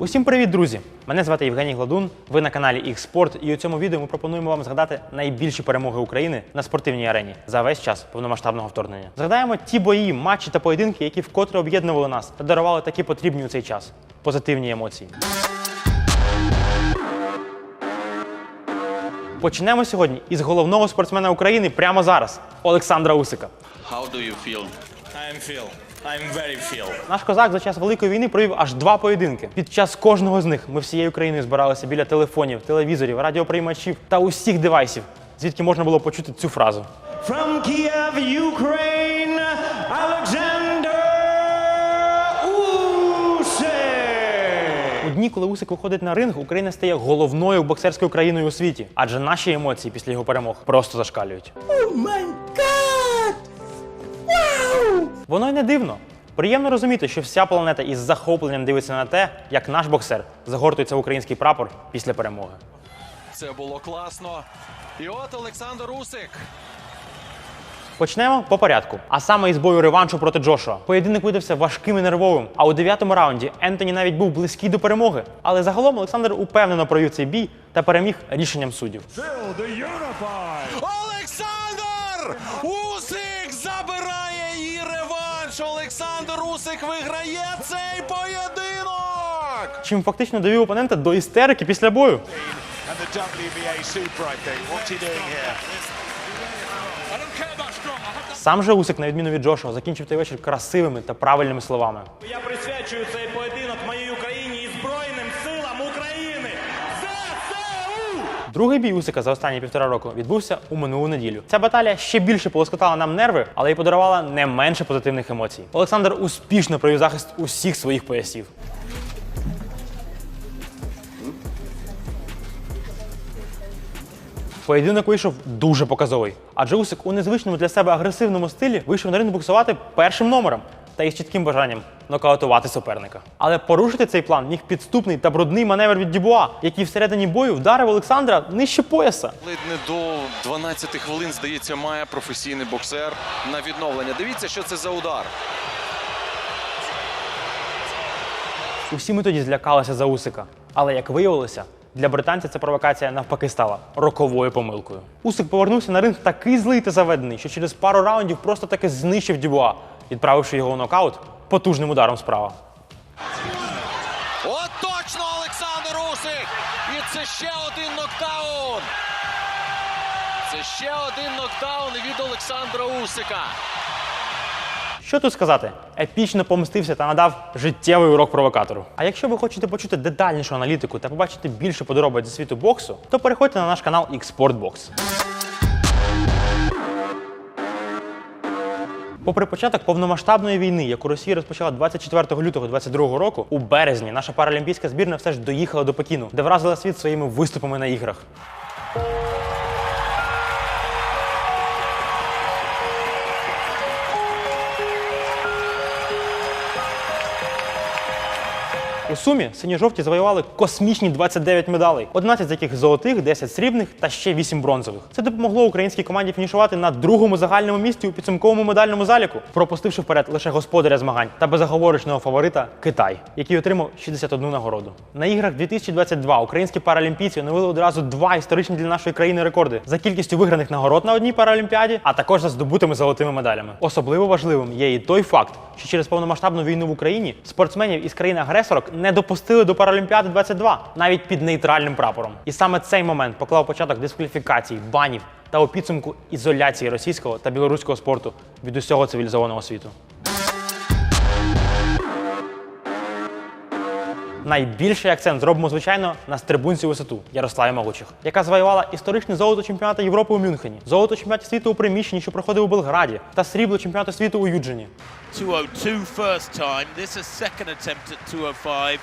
Усім привіт, друзі! Мене звати Євгеній Гладун. Ви на каналі «Ікспорт» і у цьому відео ми пропонуємо вам згадати найбільші перемоги України на спортивній арені за весь час повномасштабного вторгнення. Згадаємо ті бої, матчі та поєдинки, які вкотре об'єднували нас та дарували такі потрібні у цей час позитивні емоції. Почнемо сьогодні із головного спортсмена України прямо зараз Олександра Усика. How do you feel? I'm feel. I'm very feel. Наш козак за час великої війни провів аж два поєдинки. Під час кожного з них ми всією країною збиралися біля телефонів, телевізорів, радіоприймачів та усіх девайсів, звідки можна було почути цю фразу. From Kiev, Ukraine, Alexander Usyk. У дні, коли Усик виходить на ринг, Україна стає головною боксерською країною у світі, адже наші емоції після його перемог просто зашкалюють. Oh my God! Воно й не дивно. Приємно розуміти, що вся планета із захопленням дивиться на те, як наш боксер загортується в український прапор після перемоги. Це було класно. І от Олександр Усик. Почнемо по порядку. А саме із бою реваншу проти Джошуа. Поєдинок видався важким і нервовим. А у дев'ятому раунді Ентоні навіть був близький до перемоги. Але загалом Олександр упевнено провів цей бій та переміг рішенням суддів. Олександр Усик виграє цей поєдинок. Чим фактично довів опонента до істерики після бою. Сам же Усик, на відміну від Джошуа, закінчив той вечір красивими та правильними словами. Я присвячую цей поєдинок моїй Україні і Збройним силам України. ЗСУ! Другий бій Усика за останні півтора року відбувся у минулу неділю. Ця баталія ще більше полоскотала нам нерви, але й подарувала не менше позитивних емоцій. Олександр успішно провів захист усіх своїх поясів. Поєдинок вийшов дуже показовий, адже Усик у незвичному для себе агресивному стилі вийшов на ринг боксувати першим номером та із чітким бажанням нокаутувати суперника. Але порушити цей план міг підступний та брудний маневр від Дюбуа, який всередині бою вдарив Олександра нижче пояса. Ледь не до 12 хвилин, здається, має професійний боксер на відновлення. Дивіться, що це за удар. Усі ми тоді злякалися за Усика. Але як виявилося, для британця ця провокація навпаки стала роковою помилкою. Усик повернувся на ринг такий злий та заведений, що через пару раундів просто таки знищив Дюбуа, відправивши його у нокаут потужним ударом справа. От точно Олександр Усик! І це ще один нокдаун! Це ще один нокдаун від Олександра Усика. Що тут сказати? Епічно помстився та надав життєвий урок провокатору. А якщо ви хочете почути детальнішу аналітику та побачити більше подробиць зі світу боксу, то переходьте на наш канал Xportbox. Попри початок повномасштабної війни, яку Росія розпочала 24 лютого 2022 року, у березні наша паралімпійська збірна все ж доїхала до Пекіну, де вразила світ своїми виступами на іграх. У сумі сині-жовті завоювали космічні 29 медалей, 11 з яких золотих, 10 срібних та ще 8 бронзових. Це допомогло українській команді фінішувати на другому загальному місці у підсумковому медальному заліку, пропустивши вперед лише господаря змагань та безоговорочного фаворита Китай, який отримав 61 нагороду. На іграх 2022 українські паралімпійці оновили одразу два історичні для нашої країни рекорди за кількістю виграних нагород на одній паралімпіаді, а також за здобутими золотими медалями. Особливо важливим є і той факт, що через повномасштабну війну в Україні спортсменів із країн-агресорок не допустили до Паралімпіади 22 навіть під нейтральним прапором. І саме цей момент поклав початок дискваліфікацій, банів та у підсумку ізоляції російського та білоруського спорту від усього цивілізованого світу. Найбільший акцент зробимо, звичайно, на стрибунці висоту Ярославі Могучих, яка завоювала історичне золото чемпіонату Європи у Мюнхені, золото чемпіонату світу у приміщенні, що проходив у Белграді, та срібло чемпіонату світу у Юджині. 202 first time. This a second attempt at 205.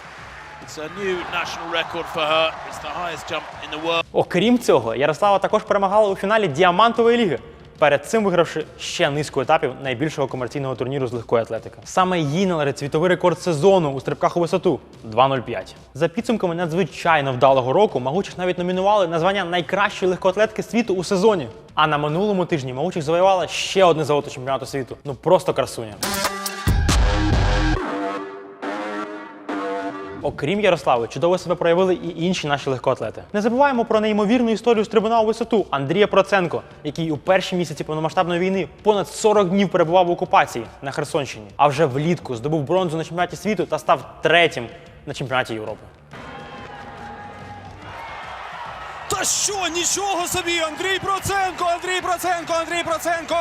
It's a new national record for her. It's the highest jump in the world. Окрім цього, Ярослава також перемагала у фіналі діамантової ліги. Перед цим вигравши ще низку етапів найбільшого комерційного турніру з легкої атлетики. Саме їй належить світовий рекорд сезону у стрибках у висоту 2.05. За підсумками надзвичайно вдалого року Магучих навіть номінували на звання найкращої легкоатлетки світу у сезоні. А на минулому тижні могучих завоювала ще одне золото чемпіонату світу. Ну просто красуня. Окрім Ярослави, чудово себе проявили і інші наші легкоатлети. Не забуваємо про неймовірну історію стрибуна у висоту Андрія Проценко, який у перші місяці повномасштабної війни понад 40 днів перебував в окупації на Херсонщині, а вже влітку здобув бронзу на чемпіонаті світу та став третім на чемпіонаті Європи. Та що, нічого собі! Андрій Проценко! Андрій Проценко! Андрій Проценко!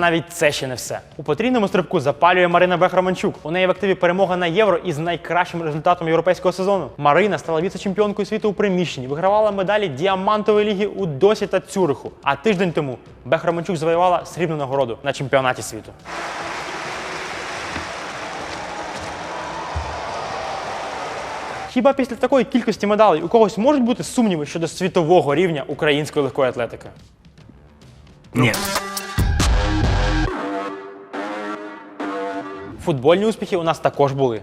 Навіть це ще не все. У потрійному стрибку запалює Марина Бехроманчук. У неї в активі перемога на євро із найкращим результатом європейського сезону. Марина стала віце-чемпіонкою світу у приміщенні, вигравала медалі діамантової ліги у Досі та Цюриху. А тиждень тому Бехроманчук завоювала срібну нагороду на чемпіонаті світу. Хіба після такої кількості медалей у когось можуть бути сумніви щодо світового рівня української легкої атлетики? Ні. Футбольні успіхи у нас також були.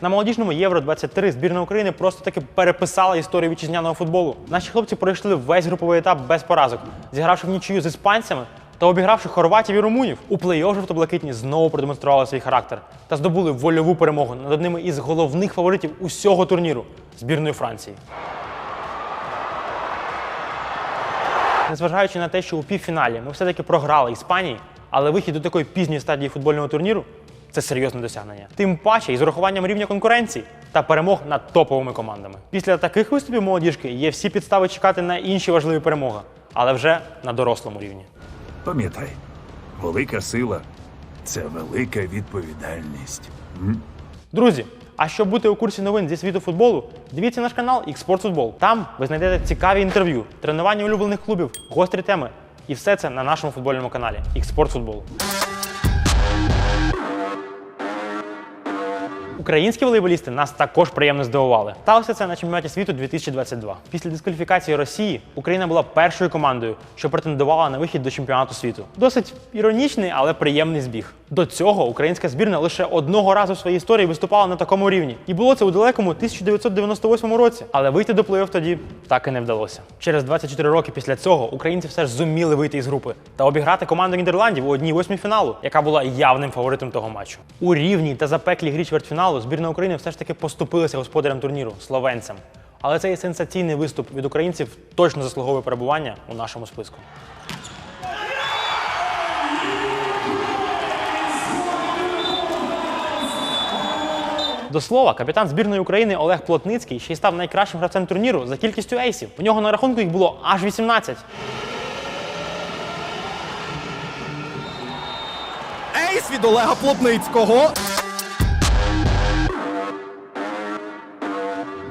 На молодіжному Євро 23 збірна України просто таки переписала історію вітчизняного футболу. Наші хлопці пройшли весь груповий етап без поразок, зігравши в нічию з іспанцями та обігравши хорватів і румунів. У плей-офф жовто-блакитні знову продемонстрували свій характер та здобули вольову перемогу над одними із головних фаворитів усього турніру збірною Франції. Незважаючи на те, що у півфіналі ми все-таки програли Іспанії, але вихід до такої пізньої стадії футбольного турніру це серйозне досягнення. Тим паче із урахуванням рівня конкуренції та перемог над топовими командами. Після таких виступів молодіжки є всі підстави чекати на інші важливі перемоги, але вже на дорослому рівні. Пам'ятай, велика сила це велика відповідальність. Друзі, а щоб бути у курсі новин зі світу футболу, дивіться наш канал Xport Football. Там ви знайдете цікаві інтерв'ю, тренування улюблених клубів, гострі теми. І все це на нашому футбольному каналі Xport Football. Українські волейболісти нас також приємно здивували. Сталося це на чемпіонаті світу 2022. Після дискваліфікації Росії Україна була першою командою, що претендувала на вихід до чемпіонату світу. Досить іронічний, але приємний збіг. До цього українська збірна лише одного разу в своїй історії виступала на такому рівні. І було це у далекому 1998 році. Але вийти до плей-офф тоді так і не вдалося. Через 24 роки після цього українці все ж зуміли вийти із групи та обіграти команду Нідерландів у одній восьмій фіналу, яка була явним фаворитом того матчу. У рівній та запеклій грі чвертьфіналу збірна України все ж таки поступилася господарям турніру словенцям. Але цей сенсаційний виступ від українців точно заслуговує перебування у нашому списку. До слова, капітан збірної України Олег Плотницький ще й став найкращим гравцем турніру за кількістю ейсів. У нього на рахунку їх було аж 18. Ейс від Олега Плотницького.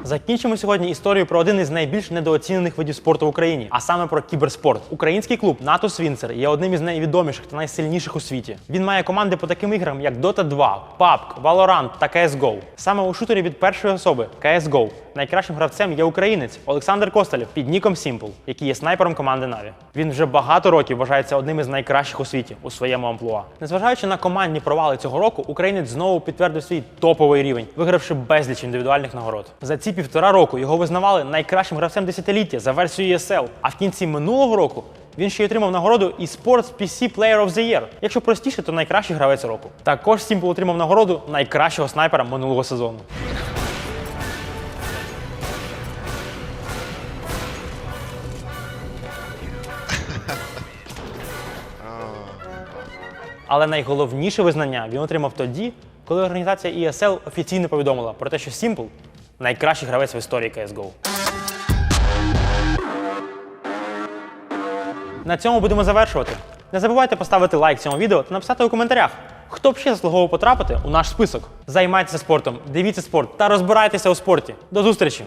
Закінчимо сьогодні історію про один із найбільш недооцінених видів спорту в Україні, а саме про кіберспорт. Український клуб НАТО Свінцер є одним із найвідоміших та найсильніших у світі. Він має команди по таким іграм, як Dota 2, PUBG, Valorant та CSGO. Саме у шутері від першої особи CSGO найкращим гравцем є українець Олександр Косталєв під ніком Simple, який є снайпером команди Наві. Він вже багато років вважається одним із найкращих у світі у своєму амплуа. Незважаючи на командні провали цього року, українець знову підтвердив свій топовий рівень, вигравши безліч індивідуальних нагород. За ці півтора року його визнавали найкращим гравцем десятиліття за версією ESL, а в кінці минулого року. Він ще й отримав нагороду eSports PC Player of the Year. Якщо простіше, то найкращий гравець року. Також Simple отримав нагороду найкращого снайпера минулого сезону. Але найголовніше визнання він отримав тоді, коли організація ESL офіційно повідомила про те, що Simple – найкращий гравець в історії CSGO. На цьому будемо завершувати. Не забувайте поставити лайк цьому відео та написати у коментарях, хто б ще заслуговував потрапити у наш список. Займайтеся спортом, дивіться спорт та розбирайтеся у спорті. До зустрічі!